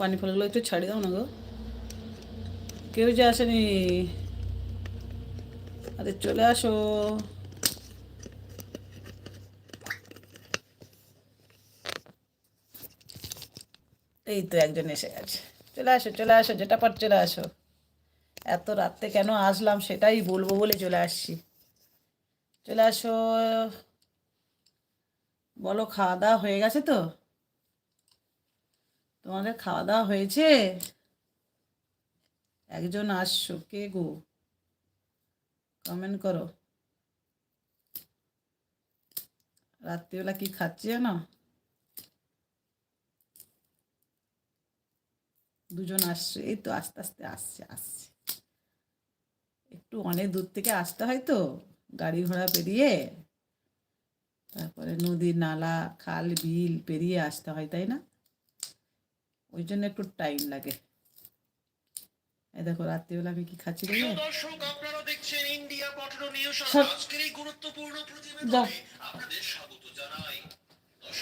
পানি ফলগুলো একটু ছাড়ি দাও না গো। কেউ যে আসেনি। আরে চলে আসো। এই তো একজন এসে গেছে। চলে আসো চলে আসো যেটা পার চলে আসো। এত রাত্রে কেন আসলাম সেটাই বলব বলে চলে আসছি। চলে আসো। বলো খাওয়া দাওয়া হয়ে গেছে তো? তোমাদের খাওয়া দাওয়া হয়েছে? একজন আসছো, কে গো? কমেন্ট করো। রাত্রিবেলা কি খাচ্ছি জানো দুজন আসছে, এই তো আস্তে আস্তে আসছে আসছে। একটু অনেক দূর থেকে আসতে হয় তো, গাড়ি ঘোড়া পেরিয়ে। তারপরে নদী নালা, খাল, বিল পেরিয়ে আসতে হয়, তাই না? ওই জন্য একটু টাইম লাগে। এই দেখো রাত্রিবেলা আমি কি খাচ্ছি দেখো দর্শক আপনারা দেখছেন ইন্ডিয়া পটলো নিউজ আজকের এই গুরুত্বপূর্ণ প্রতিবেদনে আপনাদের স্বাগত জানাই।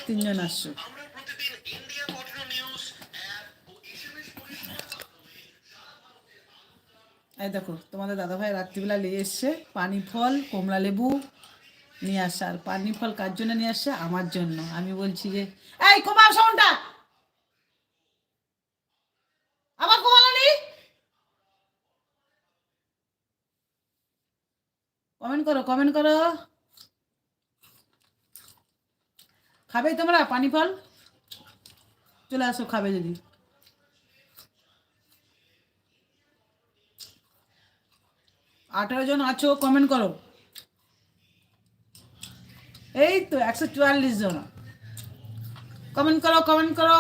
তিনজন আসছো। আমরা প্রতিদিন ইন্ডিয়া পটলো নিউজ এই দেখো তোমাদের দাদাভাই রাত্রিবেলা নিয়ে এসছে পানি ফল কমলা লেবু নিয়ে আসছে। আর পানি ফল কার জন্য নিয়ে আসছে? আমার জন্য। আমি বলছি যে এই কমাও সাউন্ডটা আবার কমালানি কমেন্ট করো কমেন্ট করো খাবে তোমরা পানি ফল চলে আসো খাবে যদি আঠারো জন আছো কমেন্ট করো এই তো একশো চুয়াল্লিশ জন কমেন্ট করো কমেন্ট করো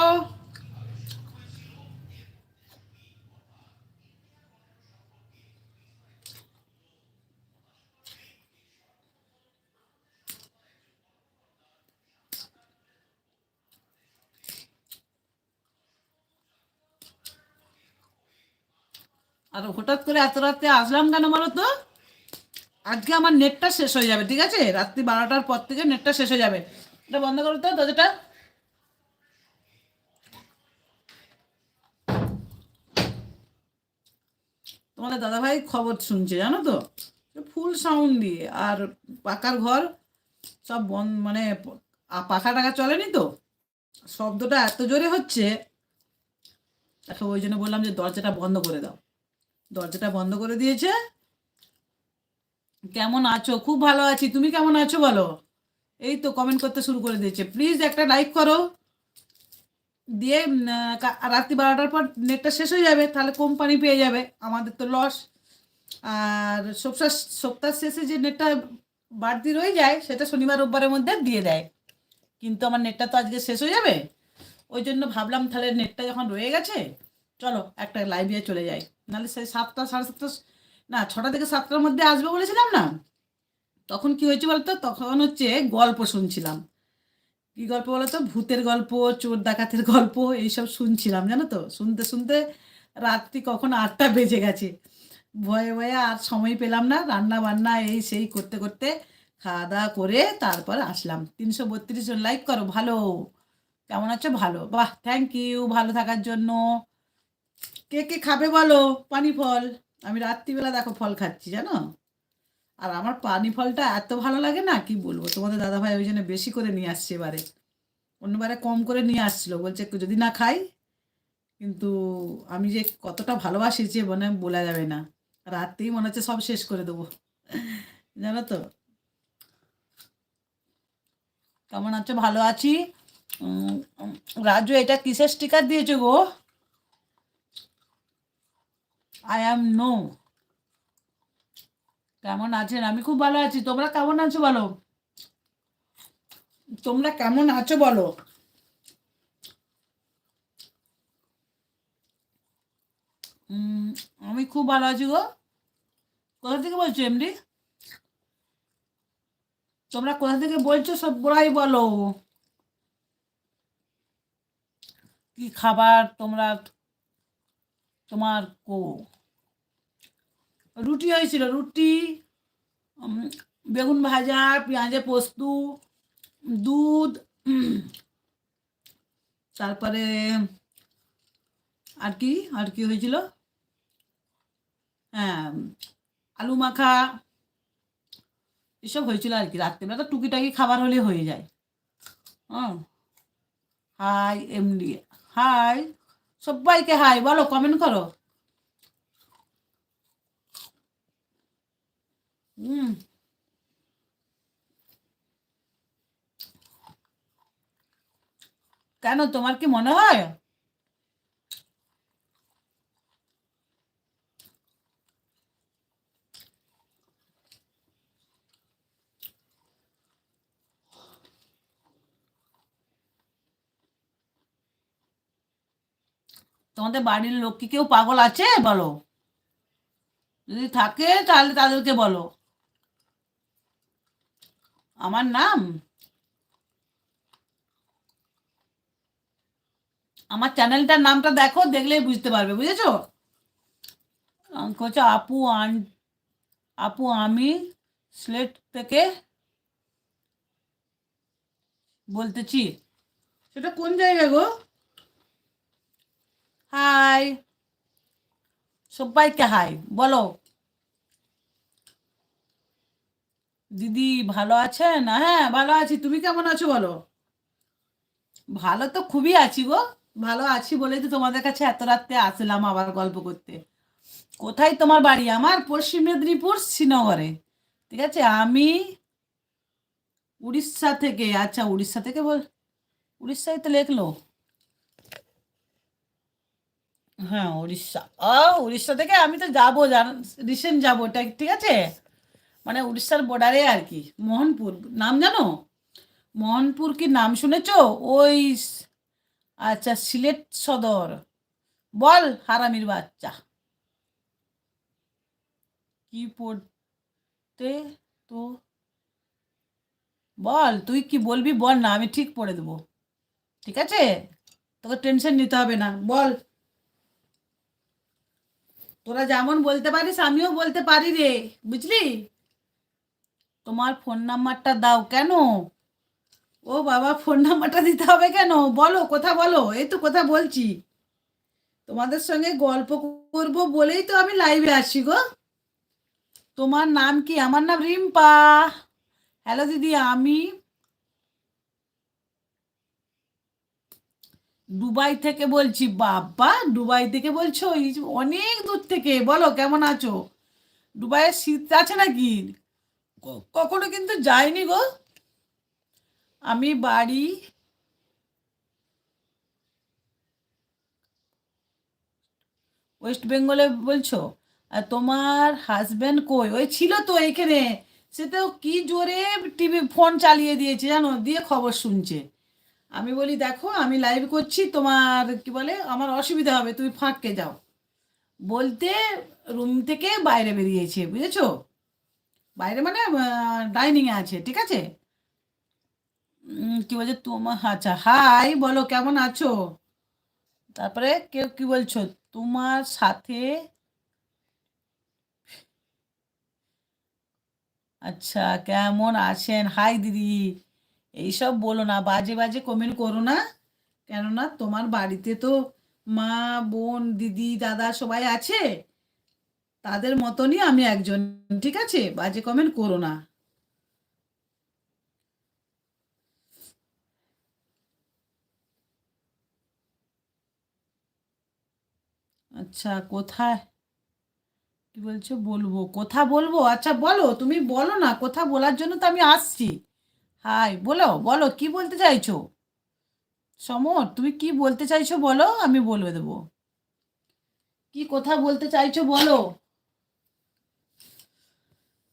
আর হঠাৎ করে এত রাতে আসলাম কেন বলো তো? আজকে আমার নেটটা শেষ হয়ে যাবে, ঠিক আছে? রাত্রি বারোটার পর থেকে নেটটা শেষ হয়ে যাবে। এটা বন্ধ করো তো দরজাটা। তোমাদের দাদাভাই খবর শুনছে, জানো তো? ফুল সাউন্ড দিয়ে, আর পাকার ঘর সব বন মানে পাখা টাকা চলেনি তো? শব্দটা এত জোরে হচ্ছে, তাকে ওই জন্য বললাম যে দরজাটা বন্ধ করে দাও। দরজাটা বন্ধ করে দিয়েছে। কেমন আছো? খুব ভালো আছি। তুমি কেমন আছো বলো? এই তো কমেন্ট করতে শুরু করে দিয়েছে। প্লিজ একটা লাইক করো। দিয়ে রাত্রি বারোটার পর নেটটা শেষ হয়ে যাবে। তাহলে কোম্পানি পেয়ে যাবে। আমাদের তো লস আর সপ্তাহ সপ্তাহ শেষে যে নেটটা বাড়তি রয়ে যায়, সেটা শনিবার, রোববারের মধ্যে দিয়ে দেয়। কিন্তু আমার নেটটা তো আজকে শেষ হয়ে যাবে। ওই জন্য ভাবলাম তাহলে নেটটা যখন রয়ে গেছে, চলো একটা লাইব্রেরি চলে যাই। নাহলে সেই সাতটা, সাড়ে সাতটা, না, ছটা থেকে সাতটার মধ্যে আসবে বলেছিলাম না? তখন কি হয়েছে বলতো? তখন হচ্ছে গল্প শুনছিলাম। কি গল্প বলতো? ভূতের গল্প, চোর ডাকাতের গল্প, এইসব শুনছিলাম, জানো তো? শুনতে শুনতে রাত্রি কখন আটটা বেজে গেছে। ভয়ে ভয়ে আর সময় পেলাম না, রান্না বান্না এই সেই করতে করতে খাওয়া দাওয়া করে তারপর আসলাম। তিনশো বত্রিশ জন, লাইক করো, ভালো। কেমন আছো? ভালো। বাহ থ্যাংক ইউ ভালো থাকার জন্য। কে কে খাবে বলো? পানি ফল আমি রাত্রিবেলা দেখো ফল খাচ্ছি, জানো? আর আমার পানি ফলটা এত ভালো লাগে না, কি বলব? তোমাদের দাদা ভাই ওই জন্য বেশি করে নিয়ে আসছে এবারে। অন্যবারে কম করে নিয়ে আসছিল, বলছে যদি না খাই, কিন্তু আমি যে কতটা ভালোবাসি যে মানে বলা যাবে না। রাত্রেই মনে হচ্ছে সব শেষ করে দেবো। জানো তো? কেমন আছো? ভালো আছি? রাজু, এটা কিসের স্টিকার দিয়েছ গো? আই অ্যাম নো কেমন আছেন? আমি খুব ভালো আছি। তোমরা কেমন আছো বলো? তোমরা কেমন আছো বলো? আমি খুব ভালো আছি গো। কোথা থেকে বলছো, এমডি? তোমরা কোথা থেকে বলছো সব বড়াই বলো। কি খাবার তোমরা তোমার কো রুটি হয়েছিল, রুটি বেগুন ভাজা, পেঁয়াজে পোস্ত, দুধ তারপরে আর কি আর কি হয়েছিল? হ্যাঁ আলু মাখা, এসব হয়েছিল আর কি রাত্রিবেলা। তো টুকিটাকি খাবার হলে হয়ে যায়। হুম হাই, এমডি, হাই, সবাইকে হাই, বলো কমেন্ট করো। হুম কেন, তোমার কি মনে হয়? তোমাদের বাড়ির লোক কি কেউ পাগল আছে? বলো। যদি থাকে, তাহলে তাদেরকে বলো। আমার নাম? আমার চ্যানেলটার নামটা দেখো, দেখলেই বুঝতে পারবে, বুঝেছ? হচ্ছে আপু, আন, আপু, আমি স্লেট থেকে বলতেছি। সেটা কোন জায়গায় গো? হাই সবাইকে হাই বলো। দিদি ভালো আছেন? হ্যাঁ ভালো আছি। তুমি কেমন আছো বলো? ভালো তো খুবই আছি গো। ভালো আছি বলেই তো তোমাদের কাছে এত রাত্রে আসলাম আবার গল্প করতে। কোথায় তোমার বাড়ি? আমার পশ্চিম মেদিনীপুর শ্রীনগরে। ঠিক আছে? আমি উড়িষ্যা থেকে। আচ্ছা উড়িষ্যা থেকে বল উড়িষ্যায় তো লেখলো। হ্যাঁ উড়িষ্যা। ও উড়িষ্যা থেকে আমি তো যাব। জান রিসেন্ট যাব। ঠিক আছে? মানে উড়িষ্যার বর্ডারে আর কি, মোহনপুর। নাম জানো? মোহনপুর কি নাম শুনেছ? ওই আচ্ছা সিলেট সদর। বল, হারামির বাচ্চা। কি পড়তে তো? বল, তুই কি বলবি? বল না, আমি ঠিক পড়ে দেবো। ঠিক আছে? তোকে টেনশন নিতে হবে না। বল। তোরা যেমন বলতে পারিস, আমিও বলতে পারি রে। বুঝলি? তোমার ফোন নাম্বারটা দাও কেন? ও বাবা ফোন নাম্বারটা দিতে হবে কেন? বলো, কথা বলো, এই তো কথা বলছি। তোমাদের সঙ্গে গল্প করব বলেই তো আমি লাইভে আসছি গো। তোমার নাম কি? আমার নাম রিম্পা। হ্যালো দিদি, আমি দুবাই থেকে বলছি। বাবা, দুবাই থেকে বলছো? অনেক দূর থেকে। বলো, কেমন আছো? দুবাইয়ের শীত আছে নাকি? কখনো কিন্তু যাইনি গো। আমি বাড়ি ওয়েস্ট বেঙ্গলে বলছো? আর তোমার হাজবেন্ড কই? ওই ছিল তো এখানে। সে তো কি জোরে টিভি ফোন চালিয়ে দিয়েছে জানো? দিয়ে খবর শুনছে। আমি বলি, দেখো, আমি লাইভ করছি। তোমার কি বলে, আমার অসুবিধা হবে, তুমি ফাঁককে যাও। বলতে রুম থেকে বাইরে বেরিয়েছে, বুঝেছ? বাইরে মানে ডাইনিংয়ে আছে, ঠিক আছে? কি বলছে তোমার আচ্ছা হাই বলো, কেমন আছো? তারপরে কেউ কি বলছো? তোমার সাথে আচ্ছা কেমন আছেন? হাই দিদি। এইসব বলো না, বাজে বাজে কমেন্ট করো না। কেননা তোমার বাড়িতে তো মা, বোন, দিদি, দাদা সবাই আছে। তাদের মতনই আমি একজন, ঠিক আছে? বাজে কমেন্ট করো না। আচ্ছা কোথায়? কি বলছো? বলব। কথা বলব? আচ্ছা বলো। তুমি বলো না। কথা বলার জন্য তো আমি আসছি। হাই, বলো বলো। কি বলতে চাইছো? সমর, তুমি কি বলতে চাইছো বলো? আমি বলে দেবো। কি কথা বলতে চাইছো বলো?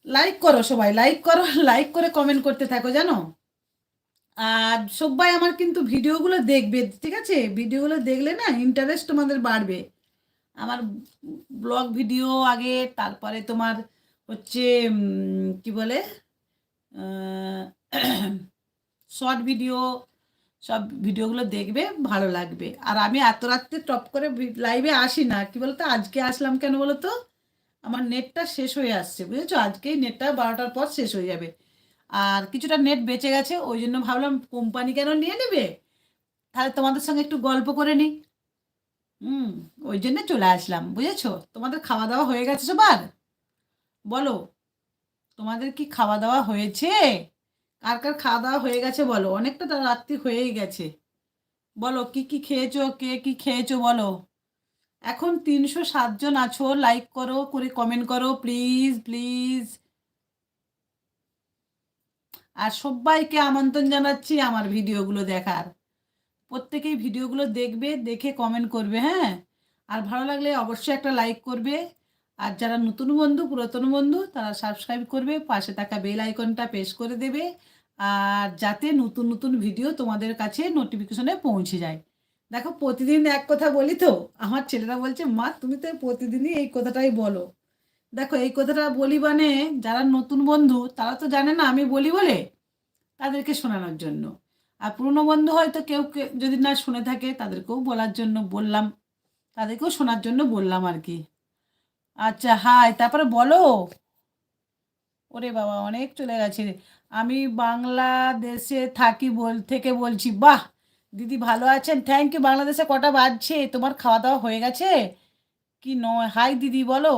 লাইক করো সবাই লাইক করো লাইক করে কমেন্ট করতে থাকো, জানো? আর সবাই আমার কিন্তু ভিডিওগুলো দেখবে, ঠিক আছে? ভিডিওগুলো দেখলে না ইন্টারেস্ট তোমাদের বাড়বে। আমার ব্লগ ভিডিও আগে, তারপরে তোমার হচ্ছে কি বলে? শর্ট ভিডিও সব ভিডিওগুলো দেখবে, ভালো লাগবে। আর আমি এত রাত্রে টপ করে লাইভে আসি না। কি বলতো? আজকে আসলাম কেন বলো তো আমার নেটটা শেষ হয়ে আসছে, বুঝেছ? আজকেই নেটটা বারোটার পর শেষ হয়ে যাবে। আর কিছুটা নেট বেঁচে গেছে, ওই জন্য ভাবলাম কোম্পানি কেন নিয়ে নেবে? তাহলে তোমাদের সঙ্গে একটু গল্প করে নিই। হুম, ওই জন্য চলে আসলাম, বুঝেছ? তোমাদের খাওয়া দাওয়া হয়ে গেছে সবার? বলো, তোমাদের কি খাওয়া দাওয়া হয়েছে? কার কার খাওয়া দাওয়া হয়ে গেছে বলো? অনেকটা রাত্রি হয়েই গেছে। বলো, কি কি খেয়েছো? কে কি খেয়েছো? বলো। এখন তিনশো সাতজন আছো লাইক করো, করে কমেন্ট করো প্লিজ প্লিজ আর সবাইকে আমন্ত্রণ জানাচ্ছি আমার ভিডিওগুলো দেখার। প্রত্যেকেই ভিডিওগুলো দেখবে, দেখে কমেন্ট করবে হ্যাঁ? আর ভালো লাগলে অবশ্যই একটা লাইক করবে। আর যারা নতুন বন্ধু, পুরাতন বন্ধু, তারা সাবস্ক্রাইব করবে, পাশে থাকা বেল আইকনটা প্রেস করে দেবে। আর যাতে নতুন নতুন ভিডিও তোমাদের কাছে নোটিফিকেশনে পৌঁছে যায়। দেখো প্রতিদিন এক কথা বলি তো, আমার ছেলেরা বলছে, মা, তুমি তো প্রতিদিনই এই কথাটাই বলো। দেখো এই কথাটা বলি মানে যারা নতুন বন্ধু, তারা তো জানে না আমি বলি বলে তাদেরকে শোনানোর জন্য। আর পুরনো বন্ধু হয়তো কেউ যদি না শুনে থাকে, তাদেরকেও বলার জন্য বললাম। তাদেরকেও শোনার জন্য বললাম আর কি। আচ্ছা হাই, তারপরে বলো। ওরে বাবা, অনেক চলে গেছে। আমি বাংলাদেশে থাকি বল, থেকে বলছি, বাহ! দিদি ভালো আছেন? থ্যাংক ইউ বাংলাদেশে কটা বাজছে? তোমার খাওয়া দাওয়া হয়ে গেছে? কি নয়? হাই দিদি, বলো।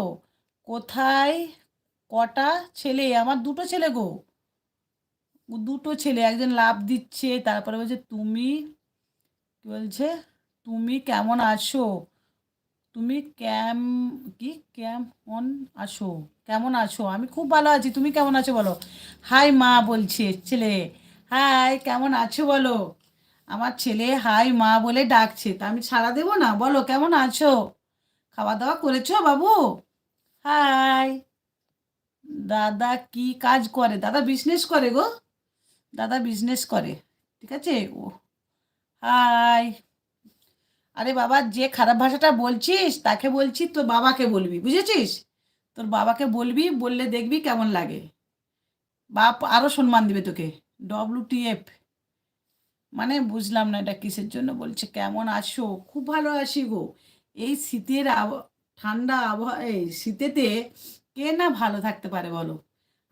কোথায়? কটা ছেলে? আমার দুটো ছেলে গো। দুটো ছেলে, একজন লাভ দিচ্ছে, তারপরে বলছে, তুমি কি বলছে? তুমি কেমন আছো? তুমি ক্যাম কি? কেমন আছো? কেমন আছো? আমি খুব ভালো আছি। তুমি কেমন আছো বলো? হাই মা, বলছে ছেলে। হাই কেমন আছো বলো? আমার ছেলে হাই মা বলে ডাকছে, তা আমি ছাড়া দেবো না? বলো, কেমন আছো? খাওয়া দাওয়া করেছ বাবু? হাই। দাদা কি কাজ করে? দাদা বিজনেস করে গো। দাদা বিজনেস করে, ঠিক আছে? ও, হাই। আরে বাবা, যে খারাপ ভাষাটা বলছিস, তাকে বলছি, তোর বাবাকে বলবি, বুঝেছিস? তোর বাবাকে বলবি, বললে দেখবি কেমন লাগে। বাপ আরও সম্মান দিবে তোকে। ডব্লিউ টিএফ মানে বুঝলাম না এটা কিসের জন্য বলছে, কেমন আছো? খুব ভালো আছি গো। এই শীতের ঠান্ডা আবহাওয়া, এই শীতেতে কে না ভালো থাকতে পারে বলো?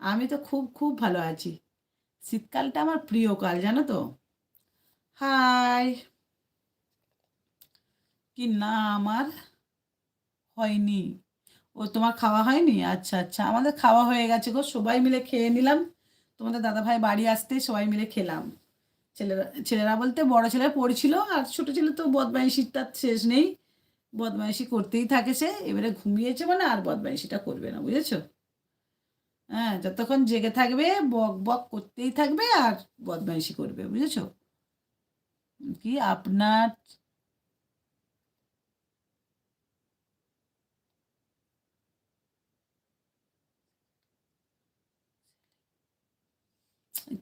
আমি তো খুব খুব ভালো আছি। শীতকালটা আমার প্রিয় কাল, জানো তো? হাই। কি না আমার? হয়নি। ও, তোমার খাওয়া হয়নি? আচ্ছা আচ্ছা আমাদের খাওয়া হয়ে গেছে গো, সবাই মিলে খেয়ে নিলাম। তোমাদের দাদাভাই বাড়ি আসতে সবাই মিলে খেলাম। ছেলেরা ছেলেরা বলতে বড় ছেলে পড়ছিল আর ছোট ছেলে তো বদমাইশির তার শেষ নেই। বদমাইশি করতেই থাকে সে, এবারে ঘুমিয়েছে মানে আর বদমাইশিটা করবে না, বুঝেছ? হ্যাঁ যতক্ষণ জেগে থাকবে, বক বক করতেই থাকবে আর বদমাইশি করবে, বুঝেছ? কি আপনার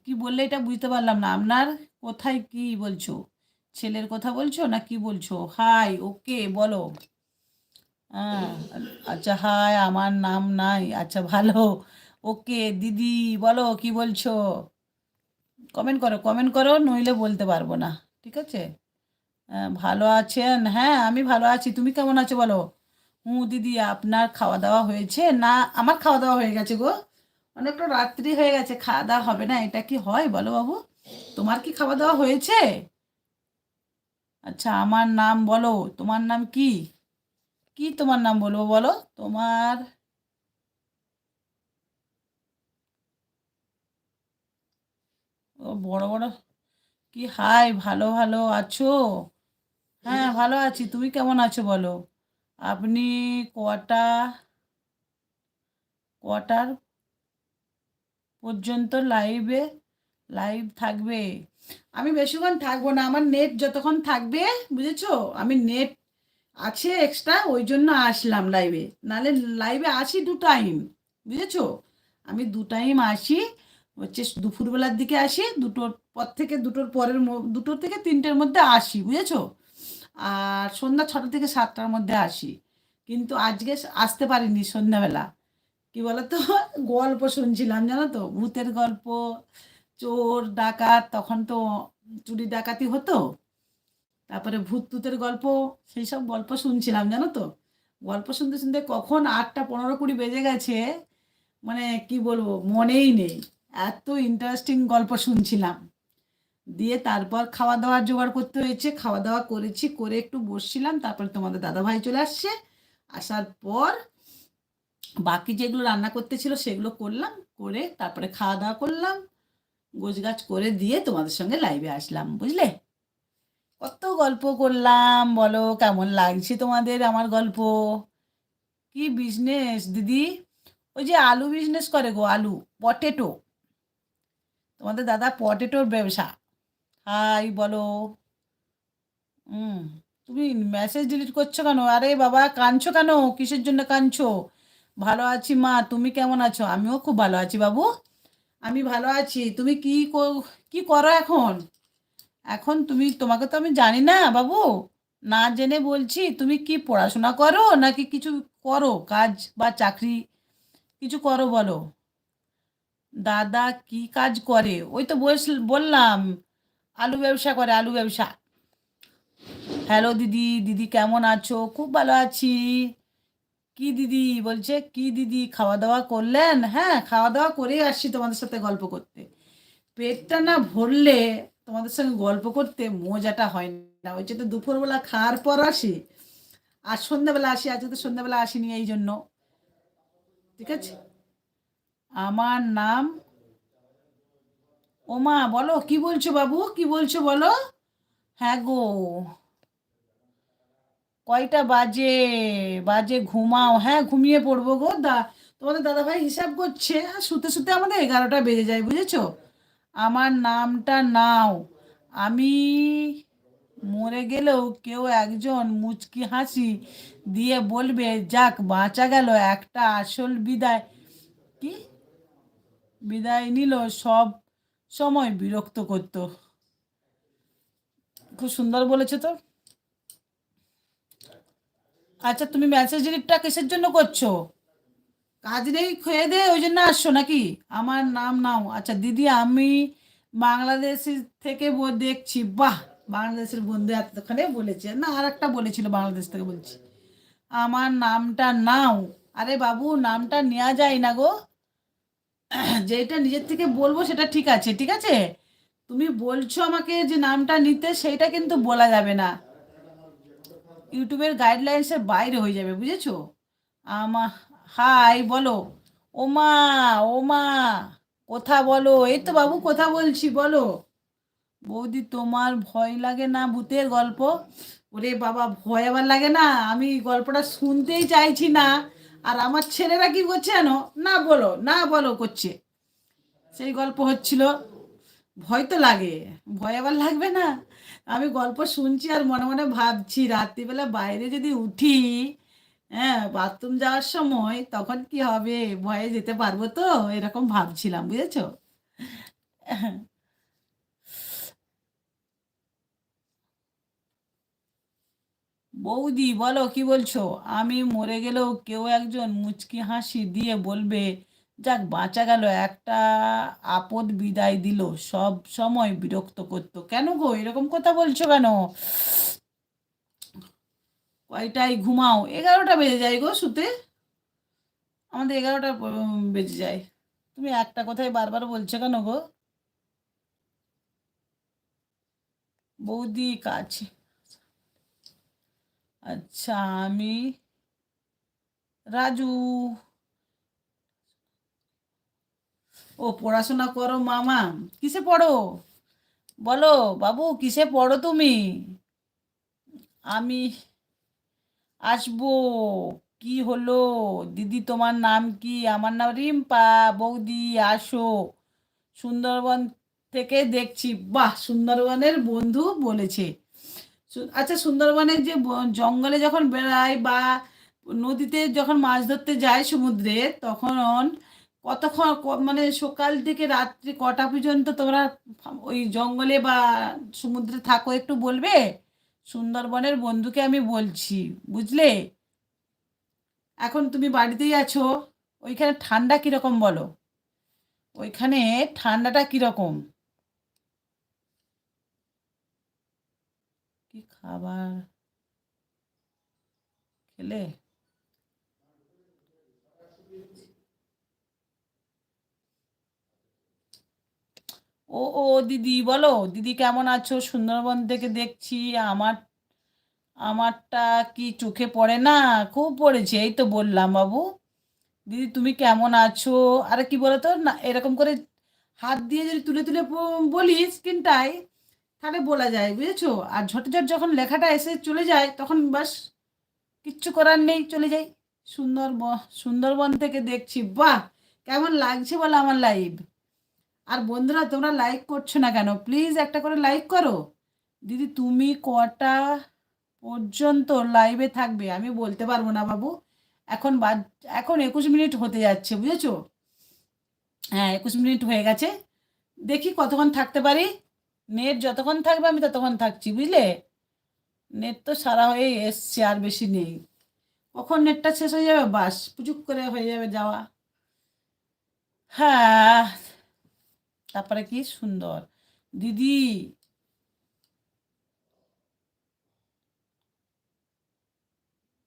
কি বললে এটা বুঝতে পারলাম না। আপনার কোথায় কি বলছো? ছেলের কথা বলছো না কি বলছো? হাই ওকে বলো। হ্যাঁ আচ্ছা হাই আমার নাম নাই। আচ্ছা ভালো। ওকে দিদি, বলো কি বলছো? কমেন্ট করো কমেন্ট করো, নইলে বলতে পারব না। ঠিক আছে? ভালো আছেন? হ্যাঁ আমি ভালো আছি। তুমি কেমন আছো বলো? হুঁ, দিদি, আপনার খাওয়া দাওয়া হয়েছে? না, আমার খাওয়া দাওয়া হয়ে গেছে গো। অনেকটা রাত্রি হয়ে গেছে খাওয়া দাওয়া হবে না, এটা কি হয় বলো বাবু? তোমার কি খাওয়া দাওয়া হয়েছে? আচ্ছা আমার নাম বলো, তোমার নাম কি? কি তোমার নাম বলব বলো? তোমার ও, বড় বড়, কি, হাই, ভালো ভালো আছো? হ্যাঁ ভালো আছি, তুমি কেমন আছো বলো? আপনি কটা কটার পর্যন্ত লাইভে লাইভ থাকবে। আমি বেশিক্ষণ থাকব না, আমার নেট যতক্ষণ থাকবে, বুঝেছ? আমি নেট আছে এক্সট্রা ওই জন্য আসলাম লাইভে নাহলে লাইভে আসি দু টাইম বুঝেছ? আমি দু টাইম আসি, হচ্ছে দুপুরবেলার দিকে আসি, দুটোর পর থেকে, দুটোর পরের দুটোর থেকে তিনটের মধ্যে আসি, বুঝেছ? আর সন্ধ্যা ছটা থেকে সাতটার মধ্যে আসি। কিন্তু আজকে আসতে পারিনি সন্ধ্যাবেলা। কি বলতো? গল্প শুনছিলাম, জানো তো? ভূতের গল্প, চোর, ডাকাত, তখন তো চুরি, ডাকাতি হতো। তারপরে ভূত, তুতের গল্প, সেই সব গল্প শুনছিলাম, জানো তো? গল্প শুনতে শুনতে কখন আটটা পনেরো কুড়ি বেজে গেছে মানে কি বলব, মনেই নেই। এত ইন্টারেস্টিং গল্প শুনছিলাম। দিয়ে তারপর খাওয়া দাওয়ার জোগাড় করতে হয়েছে খাওয়া দাওয়া করেছি, করে একটু বসছিলাম, তারপরে তোমাদের দাদাভাই চলে আসছে। আসার পর বাকি যেগুলো রান্না করতে ছিল সেগুলো করলাম, করে তারপরে খাওয়া দাওয়া করলাম, গোছগাছ করে দিয়ে তোমাদের সঙ্গে লাইভে আসলাম, বুঝলে? কত গল্প করলাম, বলো কেমন লাগছে তোমাদের আমার গল্প? কি বিজনেস দিদি? ওই যে আলু বিজনেস করে গো, আলু পটেটো তোমাদের দাদা পটেটোর ব্যবসা। হাই, বলো। হুম, তুমি মেসেজ ডিলিট করছ কেন? আরে বাবা, কাঁদছো কেন? কিসের জন্য কাঁদছো? ভালো আছি, মা। তুমি কেমন আছো? আমিও খুব ভালো আছি, বাবু। আমি ভালো আছি। তুমি কি কো- করো এখন? এখন তুমি, তোমাকে তো আমি জানি না, বাবু। না জেনে বলছি, তুমি কি পড়াশোনা করো নাকি কিছু করো? কাজ বা চাকরি কিছু করো বলো। দাদা কি কাজ করে? ওই তো বস- বললাম, আলু ব্যবসা করে, আলু ব্যবসা। হ্যালো দিদি। দিদি, কেমন আছো? খুব ভালো আছি। কি দিদি? বলছে, কি দিদি? খাওয়া দাওয়া করলেন? হ্যাঁ খাওয়া দাওয়া করেই আসছি তোমাদের সাথে গল্প করতে। পেটটা না ভরলে তোমাদের সঙ্গে গল্প করতে মজাটা হয় না। ওই তো দুপুরবেলা খাওয়ার পর আসি, আর সন্ধ্যাবেলা আসি, আজকে তো সন্ধ্যাবেলা আসিনি এই জন্য। ঠিক আছে? আমার নাম ওমা, বলো, কি বলছো বাবু? কি বলছো বলো? হ্যাঁ গো। কয়টা বাজে? বাজে ঘুমাও। হ্যাঁ ঘুমিয়ে পড়ব গো দা। তোমাদের দাদাভাই হিসাব করছে শুতে শুতে আমাদের এগারোটা বেজে যায়, বুঝেছ? আমার নামটা নাও। আমি মরে গেলেও কেউ একজন মুচকি হাসি দিয়ে বলবে, যাক, বাঁচা গেল, একটা আসল বিদায়। কি? বিদায় নিল সব সময় বিরক্ত করতো। খুব সুন্দর বলেছ তো। আচ্ছা তুমি মেসেজ ডিলিটটা কিসের জন্য করছ? কাজ নেই, খেয়ে দে, ওই জন্য আসছো নাকি? আমার নাম নাও। আচ্ছা দিদি, আমি বাংলাদেশ থেকে দেখছি। বাহ! বাংলাদেশের বন্ধু এতখানে বলেছে। না আর একটা বলেছিল বাংলাদেশ থেকে বলছি। আমার নামটা নাও। আরে বাবু, নামটা নেওয়া যায় না গো। যেটা নিজের থেকে বলব, সেটা ঠিক আছে ঠিক আছে? তুমি বলছো আমাকে যে নামটা নিতে সেইটা কিন্তু বলা যাবে না। ইউটিউবের গাইডলাইন্সের বাইরে হয়ে যাবে, বুঝেছ? আমা, হাই, বলো। ওমা ওমা, কোথা বলো। এই তো বাবু, কথা বলছি, বলো। বৌদি, তোমার ভয় লাগে না ভূতের গল্প? ওরে বাবা, ভয় আবার লাগে না? আমি গল্পটা শুনতেই চাইছি না। আর আমার ছেলেরা কি করছে জানো? না বলো না বলো করছে। সেই গল্প হচ্ছিল, ভয় তো লাগে, ভয় আবার লাগবে না। আমি গল্প শুনছি আর মনে মনে ভাবছি, রাত্রিবেলা বাইরে যদি উঠি হ্যাঁ বাথরুম যাওয়ার সময় তখন কি হবে? ভয়ে যেতে পারব তো? এরকম ভাবছিলাম, বুঝেছ? বৌদি, বলো কি বলছো? আমি মরে গেলেও কেউ একজন মুচকি হাসি দিয়ে বলবে যাক, বাঁচা গেল, একটা আপদ বিদায় দিল, সব সময় বিরক্ত করতো। কেন গো, এরকম কথা বলছো কেন? কয়টায় ঘুমাও? এগারোটা বেজে যায় গো শুতে। আমাদের এগারোটা বেজে যায়। তুমি একটা কথাই বারবার বলছো কেন গো? বৌদি কাজ আচ্ছা আমি রাজু। ও পড়াশোনা করো মামা, কিসে পড়ো? বলো, বাবু, কিসে পড়ো তুমি? আমি আসব। কি হলো? দিদি, তোমার নাম কি? আমার নাম রিম্পা। বৌদি, আসো। সুন্দরবন থেকে দেখছি। বাহ, সুন্দরবনের বন্ধু বলেছে। আচ্ছা সুন্দরবনের যে জঙ্গলে যখন বেড়ায় বা নদীতে যখন মাছ ধরতে যায় সমুদ্রে, তখন কতক্ষণ মানে সকাল থেকে রাত্রি কটা পর্যন্ত তোমরা ওই জঙ্গলে বা সমুদ্রে থাকো একটু বলবে? সুন্দরবনের বন্ধুকে আমি বলছি, বুঝলে? এখন তুমি বাড়িতেই আছো, ওইখানে ঠান্ডা কীরকম বলো? ওইখানে ঠান্ডাটা কীরকম? কি খাবার খেলে? ও ও দিদি বলো, দিদি কেমন আছো? সুন্দরবন থেকে দেখছি, আমার, আমারটা কি চোখে পড়ে না? খুব পড়েছে, এই তো বললাম বাবু। দিদি তুমি কেমন আছো? আর কি বলতো, না, এরকম করে হাত দিয়ে যদি তুলে তুলে বলি স্ক্রিনটায় তাহলে বলা যায়, বুঝেছ? আর ঝটঝট যখন লেখাটা এসে চলে যায়, তখন বাস কিচ্ছু করার নেই, চলে যাই। সুন্দর সুন্দরবন থেকে দেখছি, বাহ! কেমন লাগছে বলো আমার লাইভ আর বন্ধুরা, তোমরা লাইক করছ না কেন? প্লিজ একটা করে লাইক করো। দিদি, তুমি কটা পর্যন্ত লাইভে থাকবে? আমি বলতে পারব না বাবু। এখন বাদ এখন একুশ মিনিট হতে যাচ্ছে, বুঝেছ? হ্যাঁ একুশ মিনিট হয়ে গেছে। দেখি কতক্ষণ থাকতে পারি। নেট যতক্ষণ থাকবে, আমি ততক্ষণ থাকছি, বুঝলে? নেট তো সারা হয়ে এসছে, আর বেশি নেই। কখন নেটটা শেষ হয়ে যাবে? বাস, পুচুক করে হয়ে যাবে যাওয়া। হ্যাঁ। তারপরে কি সুন্দর। দিদি।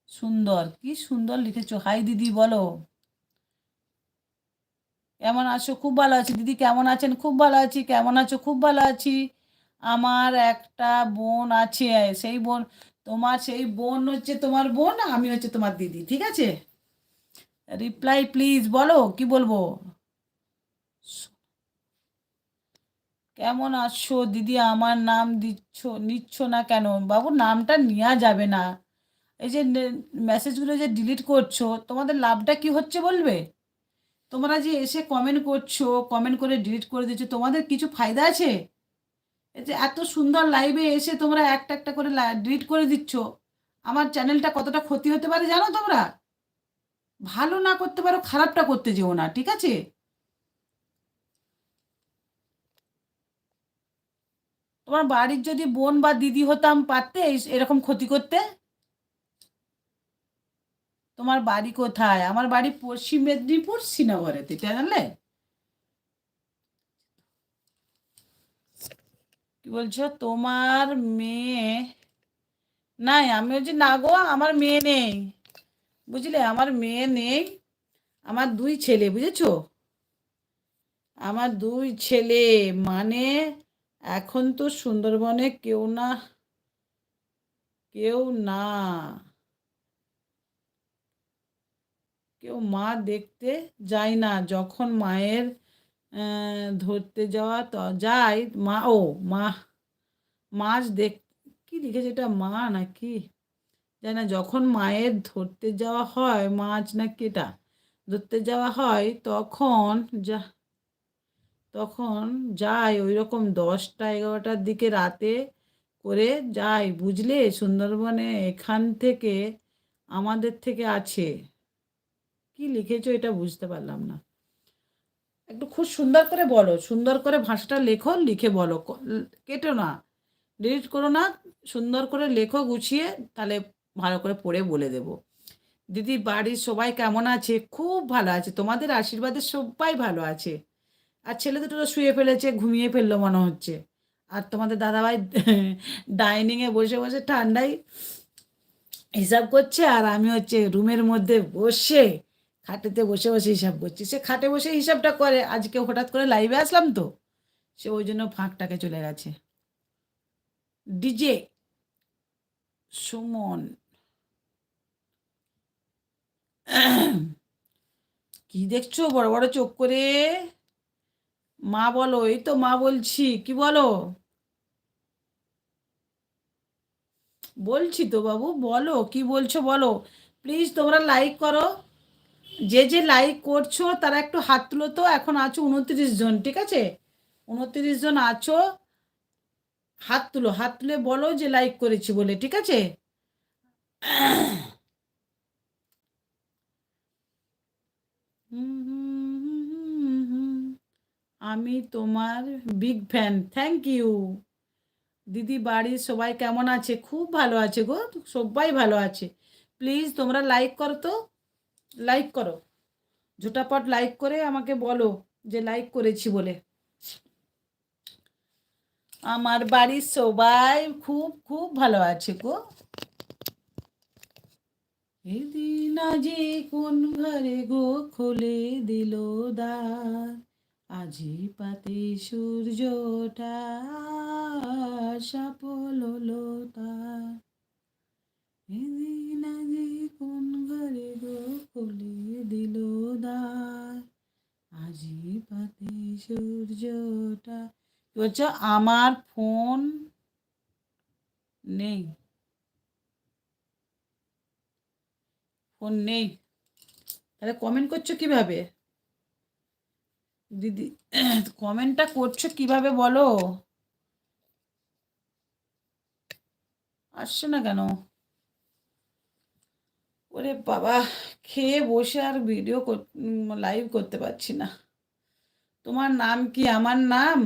সুন্দর, কি সুন্দর লিখেছো। হাই দিদি, বলো। কেমন আছো? খুব ভালো আছি। দিদি, কেমন আছেন? খুব ভালো আছি। কেমন আছো? খুব ভালো আছি। আমার একটা বোন আছে, সেই বোন, তোমার সেই বোন হচ্ছে তোমার বোন আমি হচ্ছে তোমার দিদি, ঠিক আছে? রিপ্লাই প্লিজ বলো, কি বলব? কেমন আছো? দিদি আমার নাম দিচ্ছ, নিচ্ছ না কেন? বাবু, নামটা নেওয়া যাবে না। এই যে মেসেজগুলো যে ডিলিট করছ, তোমাদের লাভটা কি হচ্ছে বলবে? তোমরা যে এসে কমেন্ট করছ কমেন্ট করে ডিলিট করে দিচ্ছ তোমাদের কিছু ফায়দা আছে? এই যে এত সুন্দর লাইভে এসে তোমরা একটা একটা করে ডিলিট করে দিচ্ছ, আমার চ্যানেলটা কতটা ক্ষতি হতে পারে জানো তোমরা? ভালো না করতে পারো, খারাপটা করতে যেও না, ঠিক আছে? তোমার বাড়ির যদি বোন বা দিদি হতাম পারতে, এরকম ক্ষতি করতে? তোমার বাড়ি কোথায়? আমার বাড়ি পশ্চিম মেদিনীপুর শ্রীনগরেতে জানলে কি বলছো? তোমার মেয়ে নাই, আমি বলছি, না গো, আমার মেয়ে নেই। বুঝলে? আমার মেয়ে নেই, আমার দুই ছেলে, বুঝেছ? আমার দুই ছেলে মানে এখন তো সুন্দরবনে কেউ না কেউ না। কেউ মা দেখতে যায় না, যখন মায়ের ধরতে যাওয়া তো যায়, মা, ও, মা, মাছ দেখ, কি লিখেছে এটা, মা নাকি? জানি না, যখন মায়ের ধরতে যাওয়া হয়, মাছ নাকি এটা, ধরতে যাওয়া হয়, তখন যা তখন যায় ওই রকম দশটা, এগারোটার দিকে রাতে করে যাই। বুঝলে? সুন্দরবনে এখান থেকে আমাদের থেকে আছে। কি লিখেছো এটা বুঝতে পারলাম না। একটু খুব সুন্দর করে বলো। সুন্দর করে ভাষাটা লেখো, লিখে বলো। কেটো না। ডিলিট করো না। সুন্দর করে লেখো, গুছিয়ে, তাহলে ভালো করে পড়ে বলে দেব। দিদি, বাড়ির সবাই কেমন আছে? খুব ভালো আছে। তোমাদের আশীর্বাদে সবাই ভালো আছে। আর ছেলে দুটো শুয়ে ফেলেছে, ঘুমিয়ে ফেলল মনে হচ্ছে। আর তোমাদের দাদাভাই ডাইনিংয়ে বসে বসে ঠান্ডায় হিসাব করছে, আর আমি হচ্ছে রুমের মধ্যে বসে খাটেতে বসে বসে হিসাব করছি। সে খাটে বসে হিসাবটা করে, আজকে হঠাৎ করে লাইভে আসলাম তো, সে ওই জন্য ফাঁকটাকে চলে গেছে। ডিজে, সুমন, কি দেখছ বড় বড় চোখ করে? মা বলো, এই তো মা বলছি, কি বলো? বলছি তো বাবু, বলো, কি বলছো বলো? প্লিজ তোমরা লাইক করো। যে যে লাইক করছ, তারা একটু হাত তুলো তো, এখন আছো উনত্রিশ জন, ঠিক আছে? উনত্রিশ জন আছো, হাত তুলো, হাত তুলে বলো যে লাইক করেছি বলে, ঠিক আছে? আমি তোমার বিগ ফ্যান থ্যাংক ইউ দিদি, বাড়ির সবাই কেমন আছে? খুব ভালো আছে গো, সবাই ভালো আছে। প্লিজ তোমরা লাইক করো তো লাইক করো। ঝোটাপট লাইক করে আমাকে বলো যে লাইক করেছি বলে। আমার বাড়ির সবাই খুব খুব ভালো আছে গো। এদিন আজি কোন ঘরে গো খুলে দিল দ্বার। আজি পাতে সূর্যটা সফল হলো তার এদিন আজি কোন ঘরে গো খুলে দিল দ্বার আজি পাতে সূর্যটা কি বলছো? আমার ফোন নেই। ফোন নেই। তাহলে কমেন্ট করছ কীভাবে? দিদি কমেন্টটা করছ কীভাবে বলো? আসছে না কেন? ওরে বাবা, খেয়ে বসে আর ভিডিও লাইভ করতে পারছি না। তোমার নাম কি? আমার নাম?